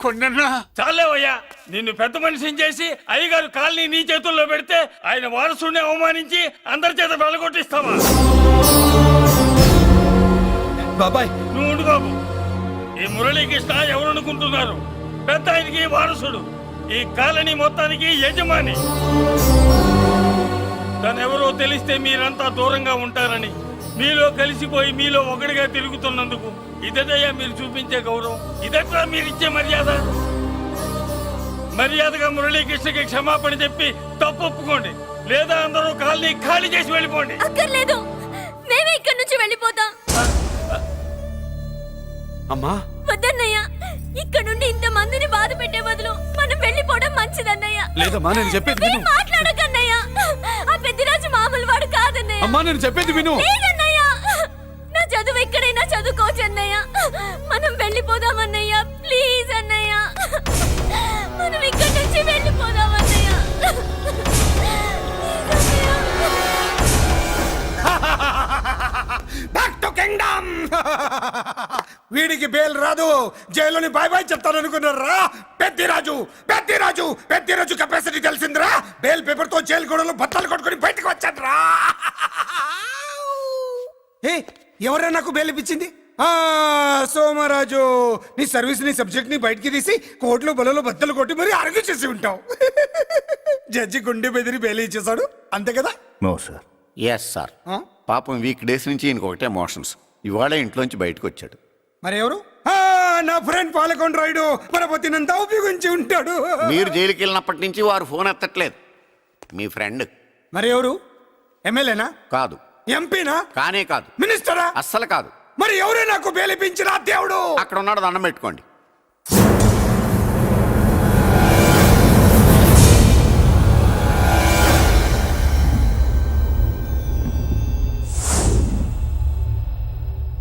కొండన్నా? చాలేవయ్యా నిన్ను పెద్ద మనిషిని చేసి అయ్యగారు కాలనీ నీ చేతుల్లో పెడితే ఆయన వారసుని అవమానించి అందరి చేత వెళ్ళగొట్టిస్తావా? బాబాయ్. నువ్వు ఉండు బాబు. ఈ మురళీకృష్ణ ఎవరు అనుకుంటున్నారు పెద్ద ఆయనకి వారసుడు. ఈ కాలనీ మొత్తానికి యజమాని. తనెవరో తెలిస్తే మీరంతా దూరంగా ఉంటారని మీలో కలిసిపోయి మీలో ఒకటిగా తిరుగుతున్నందుకు ఇదటయ్యా మీరు చూపించే గౌరవం. ఇదట్లా మీరు ఇచ్చే మర్యాద. మర్యాదగా మురళీకృష్ణకి క్షమాపణ చెప్పి తప్పు ఒప్పుకోండి లేదా అందరూ కాలనీ ఖాళీ చేసి వెళ్ళిపోండి. అక్కర్లేదు. మేమే ఇక్కడి నుంచి వెళ్ళిపోతాం. అమ్మా. వద్దన్నయ్య ఇక్కడ నుండి ఇంత మందిని బాధ పెట్టే బదులు మనం వెళ్ళిపోవడం మంచిదన్నయ్య. లేదమ్మా నేను చెప్పేది విను. మాట్లాడకన్నయ్య. ఆ పెద్దిరాజు మామూలు వాడు కాదన్నయ్య. అమ్మా నేను చెప్పేది విను. లేదన్నయ్య. నా చదువు ఎక్కడైనా చదువుకోవచ్చు అన్నయ్య మనం వెళ్ళిపోదాం అన్నయ్య. ప్లీజ్ అన్నయ్య. మనం ఇక్కడి నుంచి వెళ్ళిపోదాం అన్నయ్య. ప్లీజ్ అన్నయ్య. బ్యాక్ టు కింగ్డమ్ వీడికి బేల్ రాదు. జైలుని బాయ్ బాయ్ చెప్తాను అనుకున్నారా పెద్దిరాజు పెద్దిరాజు పెద్దిరాజు కెపాసిటీ తెలిసిందిరా? బేల్ పేపర్తో జైలు గోడలు బత్తలు కొట్టుకుని బయటకు వచ్చాడ్రా. ఏ ఎవరా నాకు బేల్ ఇప్పించింది? ఆ సోమరాజు నీ సర్వీస్ నీ సబ్జెక్ట్ని బయటికి తీసి కోట్లు బలలో బద్దలు కొట్టి మరి అరుగు చేసి ఉంటావు. జడ్జి గుండె బెదిరి బేలు ఇచ్చేసాడు అంతే కదా? No sir. Yes sir? పాపం వీక్ డేస్ నుంచి ఈయనకు ఒకటే ఎమోషన్స్. ఇవాళ ఇంట్లోంచి బయటకు వచ్చాడు. మరి ఎవరు నా ఫ్రెండ్ పాలకొండ రాయుడు మన పొత్తినంతా ఉపయోగించి ఉంటాడు. మీరు జైలుకి వెళ్ళినప్పటి నుంచి వారు ఫోన్ ఎత్తట్లేదు. మీ ఫ్రెండ్. మరి ఎవరు ఎమ్మెల్యేనా? కాదు. ఎంపీనా? కానే కాదు. మినిస్టరా? అస్సలు కాదు. మరి ఎవరే నాకు బేలిపించిన దేవుడు? అక్కడ ఉన్నాడు దండం పెట్టుకోండి.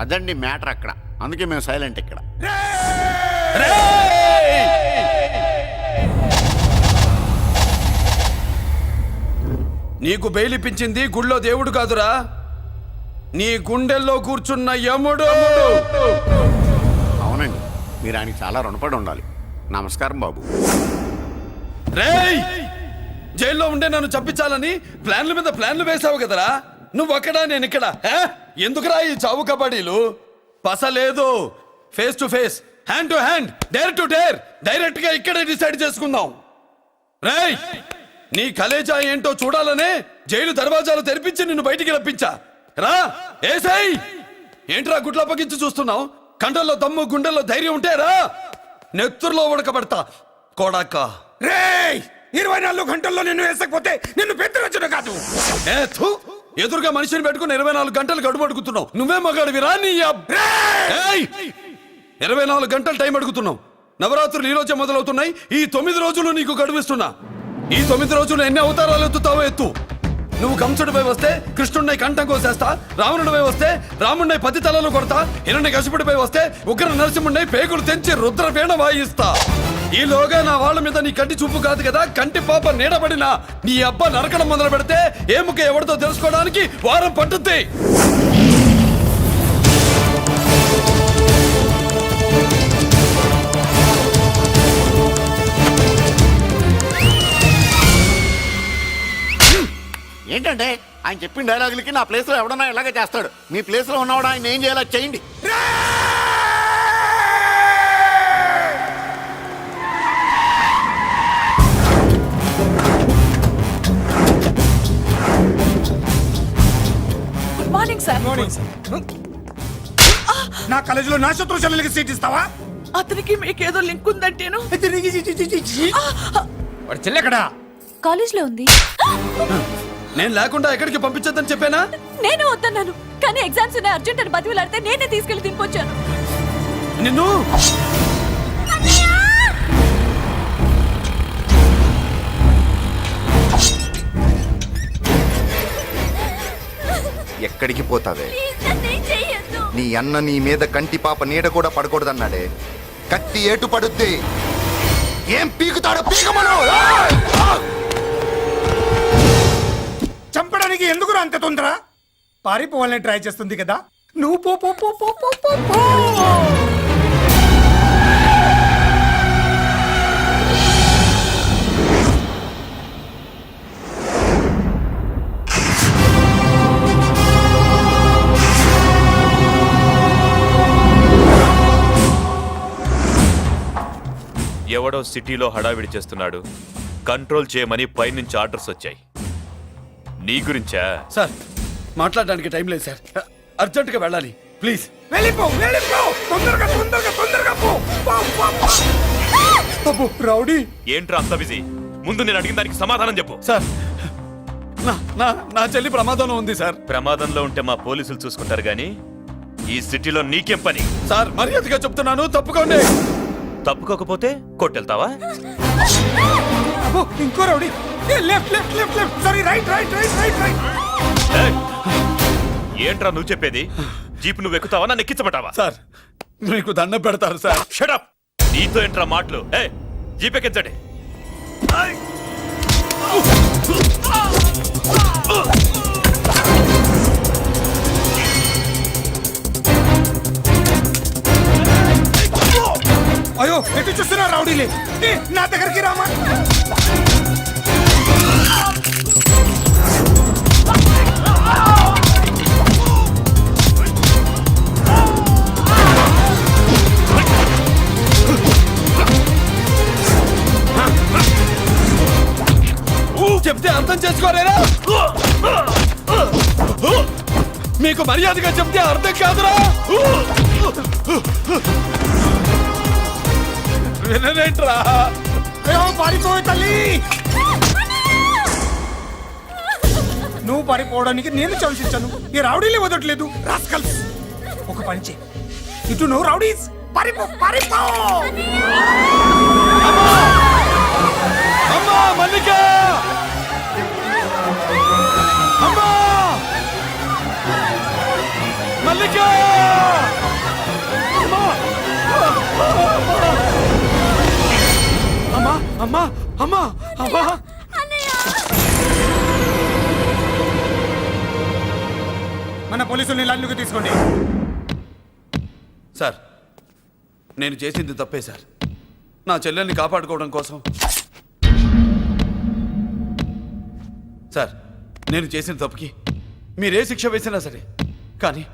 అదండి మ్యాటర్ అక్కడ. అందుకే మేము సైలెంట్ ఇక్కడ. నీకు బెయిలిపించింది గుళ్ళో దేవుడు కాదురా. నీ గుండెల్లో కూర్చున్న యముడు. అవునండి మీరు ఆయనకి చాలా రుణపడి ఉండాలి. నమస్కారం బాబు. రేయ్! జైల్లో ఉండే నన్ను చంపించాలని ప్లాన్ల మీద ప్లాన్లు వేసావు కదరా. నువ్వు అక్కడ నేను ఇక్కడ? హే? ఎందుకురా ఈ చావు కబడ్డీలు? పస లేదు. Face to face hand to hand dare to dare డైరెక్ట్గా ఇక్కడే డిసైడ్ చేసుకుందాం. రేయ్! నీ కలేజా ఏంటో చూడాలనే జైలు దర్వాజాలు తెరిపించి నిన్ను బయటికి రప్పించా. రా ఏసై! ఏంట్రా గుడ్ల పగించి చూస్తున్నావు? కండల్లో దమ్ము గుండెల్లో ధైర్యం ఉంటే రా! నెత్తురులో ఉడకబడతా కోడాక. రేయ్! ఇరవై నాలుగు గంటల్లో నిన్ను వేసకపోతే నిన్ను పెద్దరచ్చుడు కాదు! ఎదురుగా మనిషిని పెట్టుకుని ఇరవై నాలుగు గంటలు గడుపు అడుగుతున్నావు. నువ్వే మగాడివిరా నీ అబ్- ఏయ్! ఇరవై నాలుగు గంటలు టైం అడుగుతున్నావు. నవరాత్రులు ఈ రోజే మొదలవుతున్నాయి. ఈ తొమ్మిది రోజులు నీకు గడువిస్తున్నా. ఈ తొమ్మిది రోజులు ఎన్ని అవతారాలు ఎత్తుతావో ఎత్తు. నువ్వు కంసుడిపై వస్తే కృష్ణుడిని కంఠం కోసేస్తా రావణుడిపై వస్తే రాముడిని పది తలలు కొడతా హిరణ్య కశిపుడిపై వస్తే ఉగ్ర నరసింహుడిని పేగులు తెంచి రుద్రపీణ వాయిస్తా. వాయిస్తా ఈలోగా నా వాళ్ళ మీద నీ కంటి చూపు కాదు కదా కంటి పాప నీడబడిన నీ అబ్బ నరకడం మొదలు పెడితే ఏముక ఎవరితో తెలుసుకోవడానికి వారం పట్టుద్ది. ఏంటంటే ఆయన చెప్పిన డైలాగులకి నా ప్లేస్లో ఎవడన్నా ఇలాగే చేస్తాడు. మీ ప్లేస్లో ఉన్నవాడు ఆయన ఏం చేయాలో చేయండి. గుడ్ మార్నింగ్ సార్ నా కాలేజీలో నా శత్రు చెల్లెలకి సీట్ ఇస్తావా? అతనికి మీకేదో లింక్ ఉందంటేను. వాడు చెల్లెక్కడా? కాలేజ్లో ఉంది నేను లేకుండా ఎక్కడికి పంపించొద్దని చెప్పానా? నేను వద్దన్నాను. కానీ ఎగ్జామ్స్ ఉన్నాయి అర్జెంట్ అని బతిలాడితే నేనే తీసుకెళ్ళి దింపొచ్చాను. నిన్ను? ఎక్కడికి పోతావే? నీ అన్న నీ మీద కంటి పాప నీడ కూడా పడకూడదన్నాడే. కత్తి ఏటు పడుద్ది? ఏం పీకుతాడో పీకమను! అంత తొందర? పారిపోవాలని ట్రై చేస్తుంది కదా. నువ్వు పో ఎవడో సిటీలో హడావిడి చేస్తున్నాడు. కంట్రోల్ చేయమని పైనుంచి ఆర్డర్స్ వచ్చాయి. నీ గురించా? సార్ మాట్లాడడానికి టైం లేదు సార్. అర్జెంటుగా వెళ్ళాలి. ప్లీజ్. వెళ్ళిపో వెళ్ళిపో! తొందరగా తొందరగా తొందరగా పో! పో, పో, పో. అబ్బో, రౌడీ. ఏంట్రా అంత బిజీ? ముందు నేను అడిగిన దానికి సమాధానం చెప్పు. సార్ నా నా నా చెల్లి ప్రమాదంలో ఉంది సార్. ప్రమాదంలో ఉంటే మా పోలీసులు చూసుకుంటారు గాని ఈ సిటీలో నీకేం పని? సార్ మర్యాదగా చెప్తున్నాను తప్పుకోండి. తప్పుకోకపోతే కొట్టెళ్తావా అబ్బో ఇంకో rowdy. Left left left left sorry right right right right right ఏయ్! ఏంట్రా నువ్వు చెప్పేది? జీప్ నువ్వు ఎక్కుతావా? నన్ను ఎక్కించబట్టావా సార్ మీకు దండం పెడతారు సార్. షడప్ నీతో ఏంట్రా మాటలు? ఏ జీప్ ఎక్కించండి. అయ్యో ఎటు చూస్తున్నా రౌడీలే? ఏ, నా దగ్గరికి రామా? చెప్తే అర్థం చేసుకోరేనా మీకు మర్యాదగా చెప్తే అర్థం కాదురా? వినరేంట్రా పారిపోయి తల్లి. నువ్వు పారిపోవడానికి నేను చంపించాను ఈ రౌడీలే వదట్లేదు. రాస్కల్స్ ఒక పని చేయి. ఇటు నువ్వు రౌడీస్ పరిపో పరిపో! అమ్మా మల్లిక! అమ్మా! మల్లిక! అమ్మా! అమ్మా! అమ్మా! అమ్మా! మన పోలీసుల్ని లండుకు తీసుకోండి. సార్ నేను చేసింది తప్పే సార్. నా చెల్లెల్ని కాపాడుకోవడం కోసం. సార్ నేను చేసిన తప్పుకి మీరే శిక్ష వేసినా సరే కానీ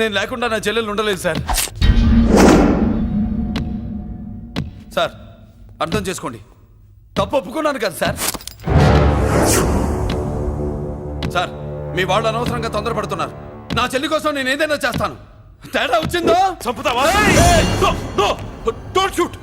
నేను లేకుండా నా చెల్లెలు ఉండలేదు సార్. సార్ అర్థం చేసుకోండి. తప్పు ఒప్పుకున్నాను కదా సార్. సార్ మీ వాళ్ళు అనవసరంగా తొందరపడుతున్నారు. నా చెల్లి కోసం నేను ఏదైనా చేస్తాను. తేడా వచ్చిందో? చంపుతావా? Don't shoot!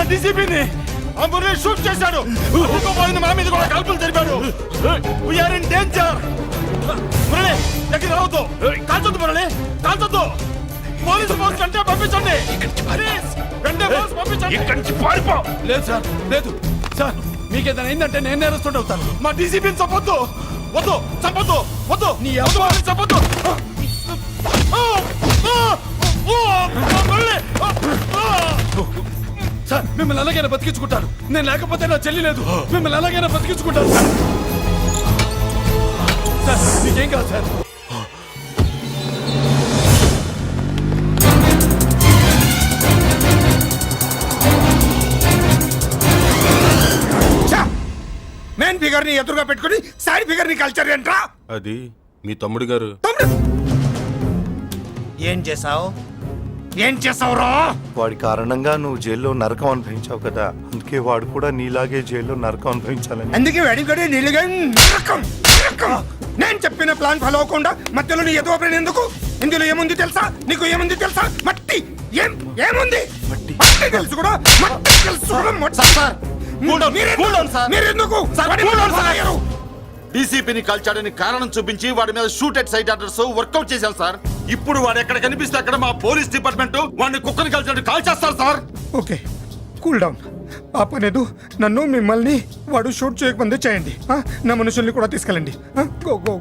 చేస్తున్న డీసీపీని అంబులెన్స్ షూట్ చేశాడు. ఇంకోపోయింది మా మీద కూడా కాల్పులు జరిపాడు. వీఆర్ ఇన్ డేంజర్ మురళి దగ్గర రావద్దు. కాల్చొద్దు మురళి కాల్చొద్దు. పోలీసు ఫోర్స్ కంటే పంపించండి. వెంటనే ఫోర్స్ పంపించండి. ఇక్కడి నుంచి పారిపో. లేదు సార్ లేదు. సార్ మీకు ఏదైనా అయిందంటే నేను నేరస్తుండే అవుతాను. మా డీసీపీని చంపొద్దు. వద్దు చంపొద్దు వద్దు. నీ వాళ్ళని చంపొద్దు. ఆ! ఆ! ఓ! మురళి! సార్ మిమ్మల్ని ఎలాగైనా బతికించుకుంటాను. నేను లేకపోతే నా చెల్లి లేదు. మిమ్మల్ని ఎలాగైనా బతికించుకుంటాను సార్. సార్ మీకేం కాదు సార్? మెయిన్ ఫిగర్ని ఎదురుగా పెట్టుకుని సైడ్ ఫిగర్ని కల్చర్ ఏంట్రా? అది మీ తమ్ముడు గారు. తమ్ముడు! ఏం చేసావు ఏం చేసావురా? వాడి కారణంగా నువ్వు జైల్లో నరకం అనుభవించావు కదా. అందుకే వాడు కూడా నీలాగే జైల్లో నరకం అనుభవించాలని. అందుకే వెడిగడి నిలుగా నరకం నరకం. నేను చెప్పిన ప్లాన్ ఫాలో అవ్వకుండా మధ్యలో నీ ఓపెన్ ఎందుకు? ఇందులో ఏముంది తెలుసా? నీకు ఏముంది తెలుసా? మట్టి. ఏం ఏముంది? మట్టి. తెలుసు కూడా. మట్టి తెలుసు కూడా మీరెందుకు- లాగారు? డీసీపీని కాల్చాడని కారణం చూపించి వాడి మీద shoot at sight orders work out చేశాం సార్. ఇప్పుడు వాడు ఎక్కడ కనిపిస్తే అక్కడ మా పోలీస్ డిపార్ట్మెంట్ వాడిని కుక్కని కాల్చాడు కాల్ చేస్తారు సార్. ఓకే. Cool down. ఆ పనేదు నన్ను మిమ్మల్ని వాడు షూట్ చేయకముందే చేయండి. ఆ? నా మనుషుల్ని కూడా తీసుకెళ్ళండి. ఆ? Go go go.